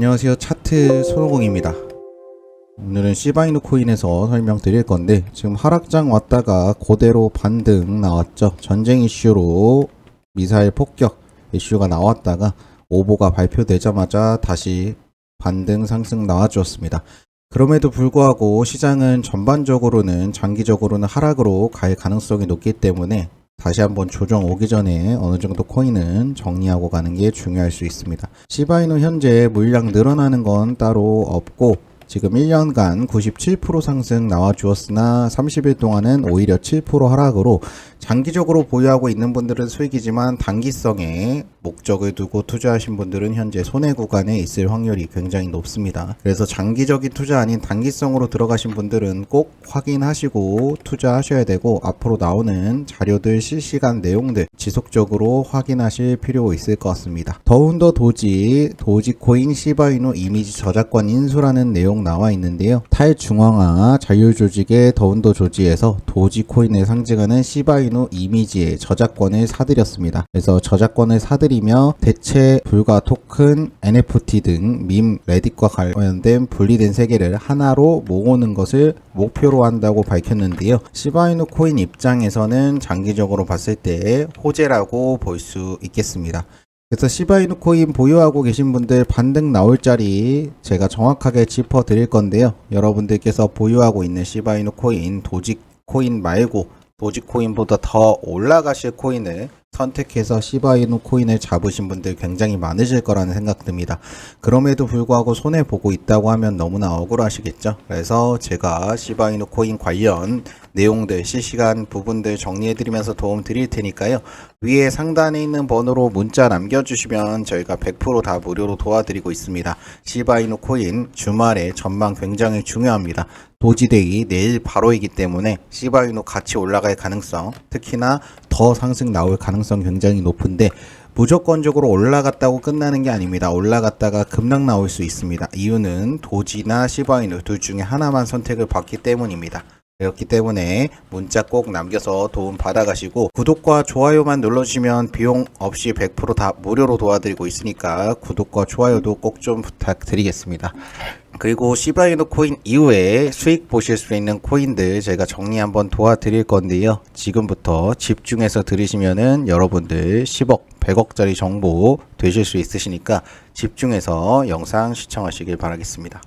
안녕하세요. 차트 손오공입니다. 오늘은 시바이누 코인에서 설명드릴 건데 지금 하락장 왔다가 그대로 반등 나왔죠. 전쟁 이슈로 미사일 폭격 이슈가 나왔다가 오보가 발표되자마자 다시 반등 상승 나와주었습니다. 그럼에도 불구하고 시장은 전반적으로는 장기적으로는 하락으로 갈 가능성이 높기 때문에 다시 한번 조정 오기 전에 어느 정도 코인은 정리하고 가는 게 중요할 수 있습니다. 시바이노 현재 물량 늘어나는 건 따로 없고 지금 1년간 97% 상승 나와 주었으나 30일 동안은 오히려 7% 하락으로 장기적으로 보유하고 있는 분들은 수익이지만 단기성에 목적을 두고 투자하신 분들은 현재 손해 구간에 있을 확률이 굉장히 높습니다. 그래서 장기적인 투자 아닌 단기성으로 들어가신 분들은 꼭 확인하시고 투자하셔야 되고 앞으로 나오는 자료들 실시간 내용들 지속적으로 확인하실 필요 있을 것 같습니다. 더운더 도지 도지코인 시바이노 이미지 저작권 인수라는 내용 나와 있는데요. 탈중앙화 자율조직의 더운더 조지에서 도지코인을 상징하는 시바이노 이미지의 저작권을 사들였습니다. 그래서 저작권을 사들이며 대체 불가 토큰, NFT 등 밈, 레딧과 관련된 분리된 세계를 하나로 모으는 것을 목표로 한다고 밝혔는데요. 시바이노 코인 입장에서는 장기적으로 봤을 때 호재라고 볼 수 있겠습니다. 그래서 시바이누 코인 보유하고 계신 분들 반등 나올 자리 제가 정확하게 짚어 드릴 건데요. 여러분들께서 보유하고 있는 시바이누 코인 도지 코인 말고 도지 코인보다 더 올라가실 코인을 선택해서 시바이누 코인을 잡으신 분들 굉장히 많으실 거라는 생각 듭니다. 그럼에도 불구하고 손해 보고 있다고 하면 너무나 억울하시겠죠. 그래서 제가 시바이누 코인 관련 내용들 실시간 부분들 정리해 드리면서 도움 드릴 테니까요. 위에 상단에 있는 번호로 문자 남겨 주시면 저희가 100%다 무료로 도와드리고 있습니다. 시바이누 코인 주말에 전망 굉장히 중요합니다. 도지데이 내일 바로이기 때문에 시바이누 같이 올라갈 가능성, 특히나 더 상승 나올 가능성 굉장히 높은데 무조건적으로 올라갔다고 끝나는 게 아닙니다. 올라갔다가 급락 나올 수 있습니다. 이유는 도지나 시바이누 둘 중에 하나만 선택을 받기 때문입니다. 그렇기 때문에 문자 꼭 남겨서 도움 받아가시고 구독과 좋아요만 눌러주시면 비용 없이 100%다 무료로 도와드리고 있으니까 구독과 좋아요도 꼭 좀 부탁드리겠습니다. 그리고 시바이노 코인 이후에 수익 보실 수 있는 코인들 제가 정리 한번 도와드릴 건데요. 지금부터 집중해서 들으시면은 여러분들 10억, 100억짜리 정보 되실 수 있으시니까 집중해서 영상 시청하시길 바라겠습니다.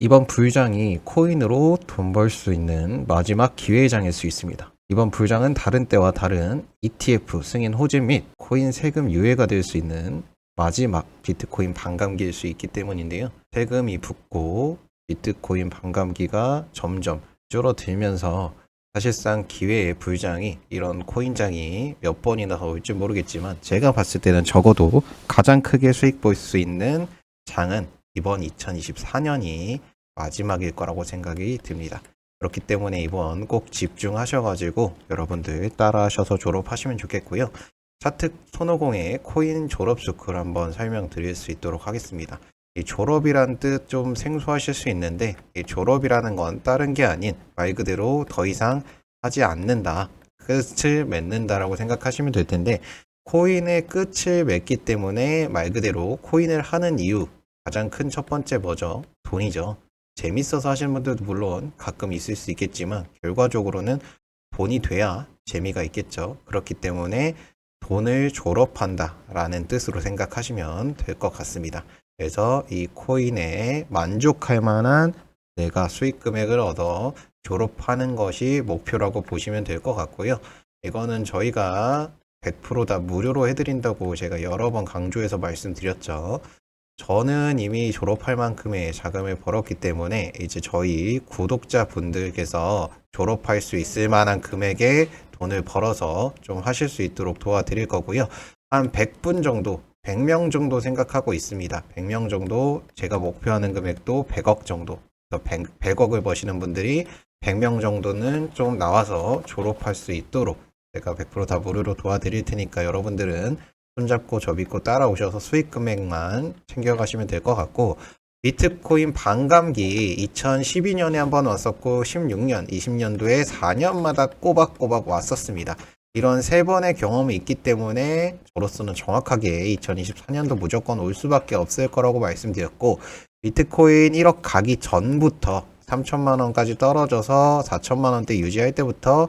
이번 불장이 코인으로 돈 벌 수 있는 마지막 기회장일 수 있습니다. 이번 불장은 다른 때와 다른 ETF 승인 호재 및 코인 세금 유예가 될 수 있는 마지막 비트코인 반감기일 수 있기 때문인데요. 세금이 붙고 비트코인 반감기가 점점 줄어들면서 사실상 기회의 불장이 이런 코인장이 몇 번이나 더 올지 모르겠지만 제가 봤을 때는 적어도 가장 크게 수익 볼 수 있는 장은 이번 2024년이 마지막일 거라고 생각이 듭니다. 그렇기 때문에 이번 꼭 집중하셔가지고 여러분들 따라하셔서 졸업하시면 좋겠고요. 차트 손오공의 코인 졸업 스쿨 한번 설명드릴 수 있도록 하겠습니다. 이 졸업이란 뜻 좀 생소하실 수 있는데 이 졸업이라는 건 다른 게 아닌 말 그대로 더 이상 하지 않는다. 끝을 맺는다라고 생각하시면 될 텐데 코인의 끝을 맺기 때문에 말 그대로 코인을 하는 이유 가장 큰 첫 번째 뭐죠? 돈이죠. 재밌어서 하시는 분들도 물론 가끔 있을 수 있겠지만 결과적으로는 돈이 돼야 재미가 있겠죠. 그렇기 때문에 돈을 졸업한다 라는 뜻으로 생각하시면 될 것 같습니다. 그래서 이 코인에 만족할 만한 내가 수익 금액을 얻어 졸업하는 것이 목표라고 보시면 될 것 같고요. 이거는 저희가 100%다 무료로 해드린다고 제가 여러 번 강조해서 말씀드렸죠. 저는 이미 졸업할 만큼의 자금을 벌었기 때문에 이제 저희 구독자 분들께서 졸업할 수 있을 만한 금액의 돈을 벌어서 좀 하실 수 있도록 도와드릴 거고요. 한 100분 정도, 100명 정도 생각하고 있습니다. 100명 정도 제가 목표하는 금액도 100억 정도. 100, 100억을 버시는 분들이 100명 정도는 좀 나와서 졸업할 수 있도록 제가 100%다 무료로 도와드릴 테니까 여러분들은 손잡고 접입고 따라오셔서 수익 금액만 챙겨가시면 될 것 같고 비트코인 반감기 2012년에 한번 왔었고 16년, 20년도에 4년마다 꼬박꼬박 왔었습니다. 이런 세 번의 경험이 있기 때문에 저로서는 정확하게 2024년도 무조건 올 수밖에 없을 거라고 말씀드렸고 비트코인 1억 가기 전부터 3천만 원까지 떨어져서 4천만 원대 유지할 때부터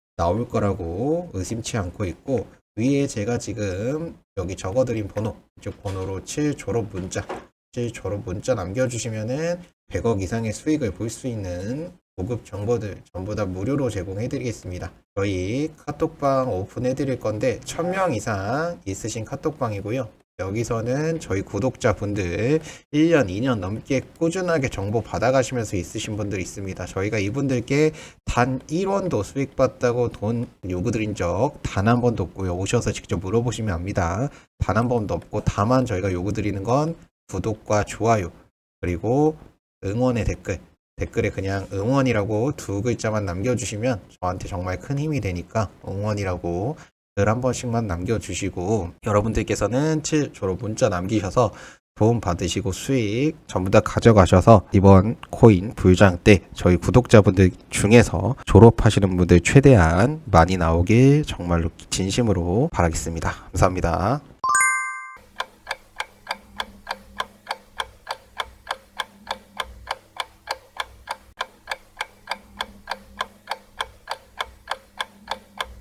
나올 거라고 의심치 않고 있고 위에 제가 지금 여기 적어드린 번호 이쪽 번호로 7 졸업 문자 7 졸업 문자 남겨주시면은 100억 이상의 수익을 볼 수 있는 고급 정보들 전부 다 무료로 제공해 드리겠습니다. 저희 카톡방 오픈해 드릴 건데 1000명 이상 있으신 카톡방이고요. 여기서는 저희 구독자분들 1년, 2년 넘게 꾸준하게 정보 받아가시면서 있으신 분들 있습니다. 저희가 이분들께 단 1원도 수익 봤다고 돈 요구드린 적 단 한 번도 없고요. 오셔서 직접 물어보시면 압니다. 단 한 번도 없고 다만 저희가 요구드리는 건 구독과 좋아요 그리고 응원의 댓글 댓글에 그냥 응원이라고 두 글자만 남겨주시면 저한테 정말 큰 힘이 되니까 응원이라고 글 한 번씩만 남겨주시고 여러분들께서는 7 졸업 문자 남기셔서 도움 받으시고 수익 전부 다 가져가셔서 이번 코인 불장 때 저희 구독자분들 중에서 졸업하시는 분들 최대한 많이 나오길 정말로 진심으로 바라겠습니다. 감사합니다.